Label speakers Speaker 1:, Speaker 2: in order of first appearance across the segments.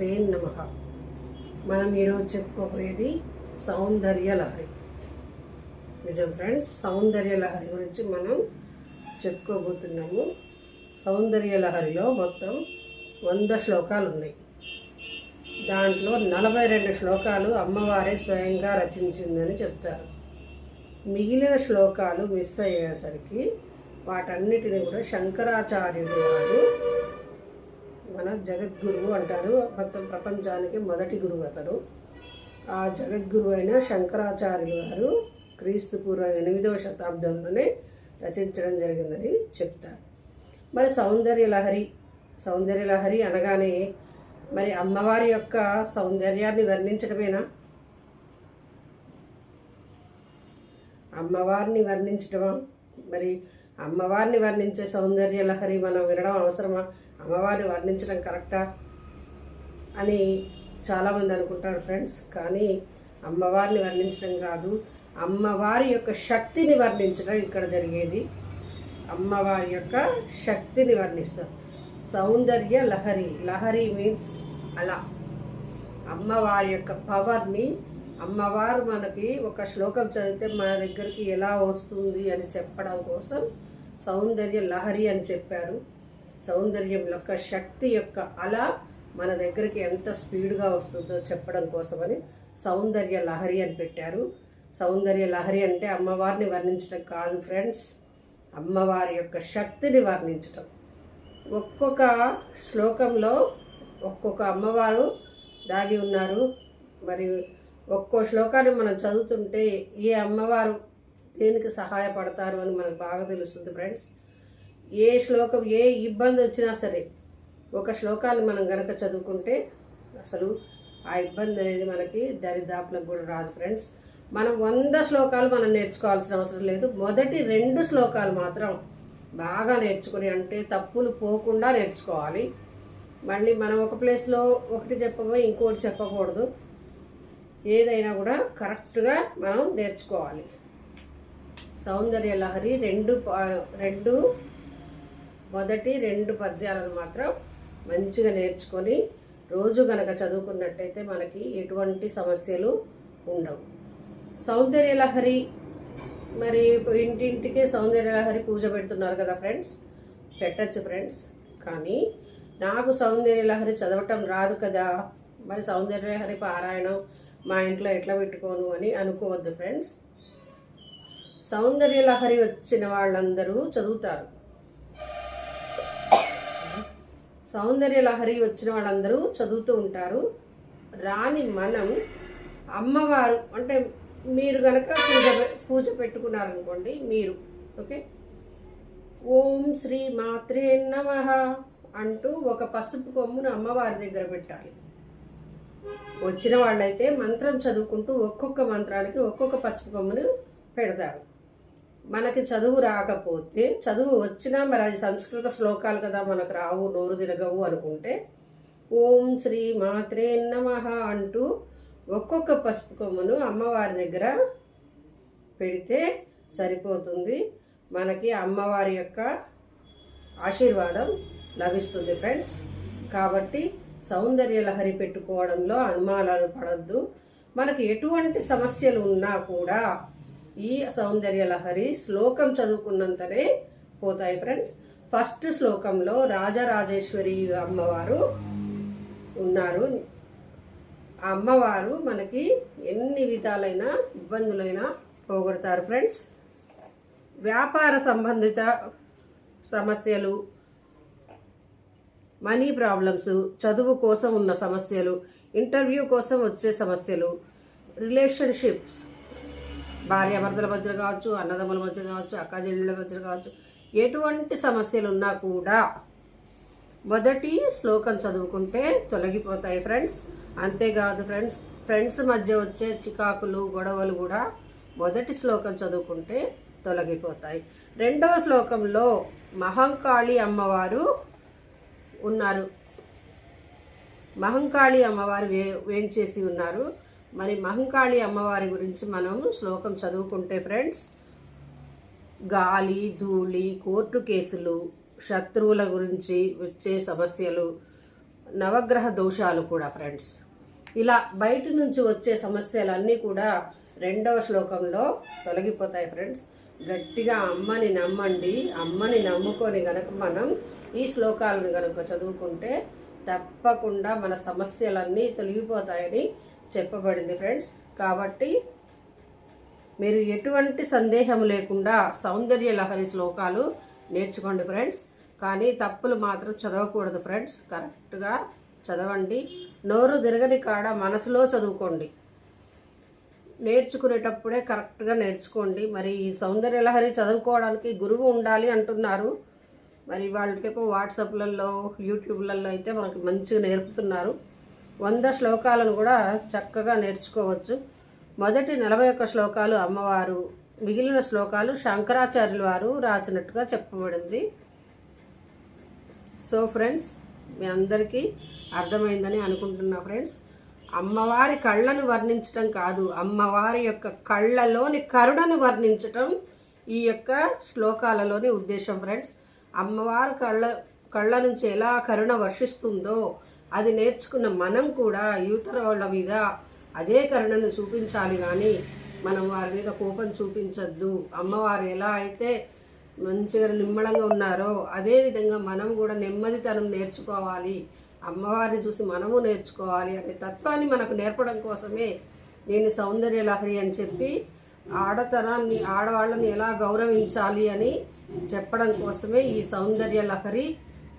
Speaker 1: శ్రీమాత్రే నమ. మనం ఈరోజు చెప్పుకోబోయేది సౌందర్య లహరి. నిజం ఫ్రెండ్స్ సౌందర్య లహరి గురించి మనం చెప్పుకోబోతున్నాము. సౌందర్య లహరిలో మొత్తం వంద శ్లోకాలు ఉన్నాయి. దాంట్లో నలభై రెండు శ్లోకాలు అమ్మవారే స్వయంగా రచించిందని చెప్తారు. మిగిలిన శ్లోకాలు మిస్ అయ్యేసరికి వాటన్నిటిని కూడా శంకరాచార్యుడు వారు మన జగద్గురువు అంటారు. మొత్తం ప్రపంచానికి మొదటి గురువు అతను. ఆ జగద్గురువు అయిన శంకరాచార్యులు గారు క్రీస్తు పూర్వం ఎనిమిదవ శతాబ్దంలోనే రచించడం జరిగిందని చెప్తారు. మరి సౌందర్య లహరి సౌందర్య లహరి అనగానే మరి అమ్మవారి యొక్క సౌందర్యాన్ని వర్ణించడమేనా అమ్మవారిని వర్ణించడమా మరి అమ్మవారిని వర్ణించే సౌందర్య లహరి మనం వినడం అవసరమా? అమ్మవారిని వర్ణించడం కరెక్టా? అని చాలామంది అనుకుంటారు ఫ్రెండ్స్. కానీ అమ్మవారిని వర్ణించడం కాదు. అమ్మవారి యొక్క శక్తిని వర్ణించడం ఇక్కడ జరిగేది. అమ్మవారి యొక్క శక్తిని వర్ణిస్తాం. సౌందర్య లహరి. లహరి మీన్స్ అలా. అమ్మవారి యొక్క పవర్ని అమ్మవారు మనకి ఒక శ్లోకం చదివితే మన దగ్గరికి ఎలా వస్తుంది అని చెప్పడం కోసం సౌందర్య లహరి అని చెప్పారు. సౌందర్యం యొక్క శక్తి యొక్క అల మన దగ్గరికి ఎంత స్పీడ్గా వస్తుందో చెప్పడం కోసమని సౌందర్య లహరి అని పెట్టారు. సౌందర్య లహరి అంటే అమ్మవారిని వర్ణించడం కాదు ఫ్రెండ్స్. అమ్మవారి యొక్క శక్తిని వర్ణించటం. ఒక్కొక్క శ్లోకంలో ఒక్కొక్క అమ్మవారు దాగి ఉన్నారు. మరి ఒక్కో శ్లోకాన్ని మనం చదువుతుంటే ఏ అమ్మవారు దేనికి సహాయపడతారు అని మనకు బాగా తెలుస్తుంది ఫ్రెండ్స్. ఏ శ్లోకం ఏ ఇబ్బంది వచ్చినా సరే ఒక శ్లోకాన్ని మనం గనక చదువుకుంటే అసలు ఆ ఇబ్బంది అనేది మనకి దరిదాపులకు కూడా రాదు ఫ్రెండ్స్. మనం వంద శ్లోకాలు మనం నేర్చుకోవాల్సిన అవసరం లేదు. మొదటి రెండు శ్లోకాలు మాత్రం బాగా నేర్చుకుని అంటే తప్పులు పోకుండా నేర్చుకోవాలి. మళ్ళీ మనం ఒక ప్లేస్లో ఒకటి చెప్పబోయి ఇంకోటి చెప్పకూడదు. ఏదైనా కూడా కరెక్ట్గా మనం నేర్చుకోవాలి. సౌందర్య లహరి రెండు పా- రెండు మొదటి రెండు పద్యాలను మాత్రం మంచిగా నేర్చుకొని రోజు గనక చదువుకున్నట్టయితే మనకి ఎటువంటి సమస్యలు ఉండవు. సౌందర్య లహరి మరి ఇంటింటికే సౌందర్య లహరి పూజ పెడుతున్నారు కదా ఫ్రెండ్స్? పెట్టచ్చు ఫ్రెండ్స్. కానీ నాకు సౌందర్య లహరి చదవటం రాదు కదా. మరి సౌందర్య లహరి పారాయణం మా ఇంట్లో ఎట్లా పెట్టుకోను అని అనుకోవద్దు ఫ్రెండ్స్. సౌందర్య లహరి వచ్చిన వాళ్ళందరూ చదువుతారు. సౌందర్య లహరి వచ్చిన వాళ్ళందరూ చదువుతూ ఉంటారు. రాని మనం అమ్మవారు అంటే మీరు గనక పూజ పె- పూజ పెట్టుకున్నారనుకోండి మీరు ఓకే? ఓం శ్రీ మాత్రే నమ అంటూ ఒక పసుపు కొమ్మును అమ్మవారి దగ్గర పెట్టాలి. వచ్చిన వాళ్ళైతే మంత్రం చదువుకుంటూ ఒక్కొక్క మంత్రానికి ఒక్కొక్క పసుపు కొమ్మును పెడతారు. మనకి చదువు రాకపోతే చదువు వచ్చినా మరి అది సంస్కృత శ్లోకాలు కదా మనకు రావు నోరు తిరగవు అనుకుంటే ఓం శ్రీ మాత్రే నమ అంటూ ఒక్కొక్క పసుపు కొమ్మును అమ్మవారి దగ్గర పెడితే సరిపోతుంది. మనకి అమ్మవారి యొక్క ఆశీర్వాదం లభిస్తుంది ఫ్రెండ్స్. కాబట్టి సౌందర్య లహరి పెట్టుకోవడంలో అనుమానాలు పడద్దు. మనకి ఎటువంటి సమస్యలు ఉన్నా కూడా ఈ సౌందర్య లహరి శ్లోకం చదువుకున్నంతనే పోతాయి ఫ్రెండ్స్. ఫస్ట్ శ్లోకంలో రాజరాజేశ్వరి అమ్మవారు ఉన్నారు. ఆ అమ్మవారు మనకి ఎన్ని విధాలైన ఇబ్బందులైనా పోగొడతారు ఫ్రెండ్స్. వ్యాపార సంబంధిత సమస్యలు మనీ ప్రాబ్లమ్స్ చదువు కోసం ఉన్న సమస్యలు ఇంటర్వ్యూ కోసం వచ్చే సమస్యలు రిలేషన్షిప్స్ భార్యాభర్తల మధ్య కావచ్చు అన్నదమ్ముల మధ్య కావచ్చు అక్కాచెల్లెళ్ళ మధ్య కావచ్చు ఎటువంటి సమస్యలు ఉన్నా కూడా మొదటి శ్లోకం చదువుకుంటే తొలగిపోతాయి ఫ్రెండ్స్. అంతేకాదు ఫ్రెండ్స్ ఫ్రెండ్స్ మధ్య వచ్చే చికాకులు గొడవలు కూడా మొదటి శ్లోకం చదువుకుంటే తొలగిపోతాయి. రెండవ శ్లోకంలో మహంకాళి అమ్మవారు ఉన్నారు. మహంకాళి అమ్మవారు వే వేంచేసి ఉన్నారు. మరి మహంకాళి అమ్మవారి గురించి మనం శ్లోకం చదువుకుంటే ఫ్రెండ్స్ గాలి ధూళి కోర్టు కేసులు శత్రువుల గురించి వచ్చే సమస్యలు నవగ్రహ దోషాలు కూడా ఫ్రెండ్స్. ఇలా బయట నుంచి వచ్చే సమస్యలన్నీ కూడా రెండవ శ్లోకంలో తొలగిపోతాయి ఫ్రెండ్స్. గట్టిగా అమ్మని నమ్మండి అమ్మని నమ్ముకొని గనక మనం ఈ శ్లోకాలను కనుక చదువుకుంటే తప్పకుండా మన సమస్యలన్నీ తొలగిపోతాయని చెప్పబడింది ఫ్రెండ్స్. కాబట్టి మీరు ఎటువంటి సందేహం లేకుండా సౌందర్య లహరి శ్లోకాలు నేర్చుకోండి ఫ్రెండ్స్. కానీ తప్పులు మాత్రం చదవకూడదు ఫ్రెండ్స్. కరెక్ట్గా చదవండి. నోరు తిరగని కాడ మనసులో చదువుకోండి. నేర్చుకునేటప్పుడే కరెక్ట్గా నేర్చుకోండి. మరి ఈ సౌందర్య లహరి చదువుకోవడానికి గురువు ఉండాలి అంటున్నారు. మరి వాళ్ళకి వాట్సాప్లలో యూట్యూబ్లలో అయితే మనకి మంచిగా నేర్పుతున్నారు. వంద శ్లోకాలను కూడా చక్కగా నేర్చుకోవచ్చు. మొదటి నలభై ఒక్క శ్లోకాలు అమ్మవారు మిగిలిన శ్లోకాలు శంకరాచార్యుల వారు రాసినట్టుగా చెప్పబడింది. సో ఫ్రెండ్స్ మీ అందరికీ అర్థమైందని అనుకుంటున్నా ఫ్రెండ్స్. అమ్మవారి కళ్ళను వర్ణించటం కాదు అమ్మవారి యొక్క కళ్ళలోని కరుణను వర్ణించటం ఈ యొక్క శ్లోకాలలోని ఉద్దేశం ఫ్రెండ్స్. అమ్మవారు కళ్ళ కళ్ళ నుంచి ఎలా కరుణ వర్షిస్తుందో అది నేర్చుకున్న మనం కూడా యువతర వాళ్ళ మీద అదే కరుణను చూపించాలి కానీ మనం వారి మీద కోపం చూపించద్దు. అమ్మవారు ఎలా అయితే మంచిగా నిమ్మడంగా ఉన్నారో అదేవిధంగా మనం కూడా నెమ్మదితనం నేర్చుకోవాలి. అమ్మవారిని చూసి మనము నేర్చుకోవాలి అనే తత్వాన్ని మనకు నేర్పడం కోసమే నేను సౌందర్య లహరి అని చెప్పి ఆడతనాన్ని ఆడవాళ్ళని ఎలా గౌరవించాలి అని చెప్పడం కోసమే ఈ సౌందర్య లహరి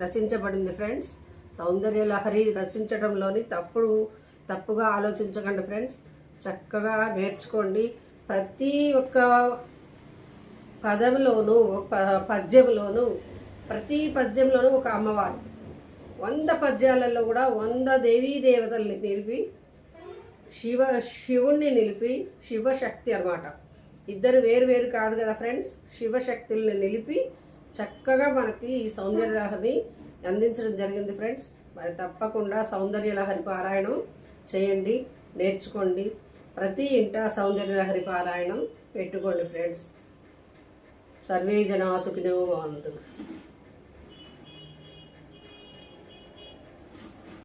Speaker 1: రచించబడింది ఫ్రెండ్స్. సౌందర్య లహరి రచించడంలోని తప్పుడు తప్పుగా ఆలోచించకండి ఫ్రెండ్స్. చక్కగా నేర్చుకోండి. ప్రతి ఒక్క పదంలోనూ ప- పద్యంలోనూ ప్రతి పద్యంలోనూ ఒక అమ్మవారు. వంద పద్యాలలో కూడా వంద దేవీ దేవతల్ని నిలిపి శివ శివుణ్ణి నిలిపి శివశక్తి అన్నమాట. ఇద్దరు వేరు వేరు కాదు కదా ఫ్రెండ్స్. శివశక్తుల్ని నిలిపి చక్కగా మనకి ఈ సౌందర్యాన్ని అందించడం జరిగింది ఫ్రెండ్స్. మరి తప్పకుండా సౌందర్య లహరి పారాయణం చేయండి నేర్చుకోండి. ప్రతి ఇంట సౌందర్య లహరి పారాయణం పెట్టుకోండి ఫ్రెండ్స్. సర్వే జనా సుఖినో భవంతు.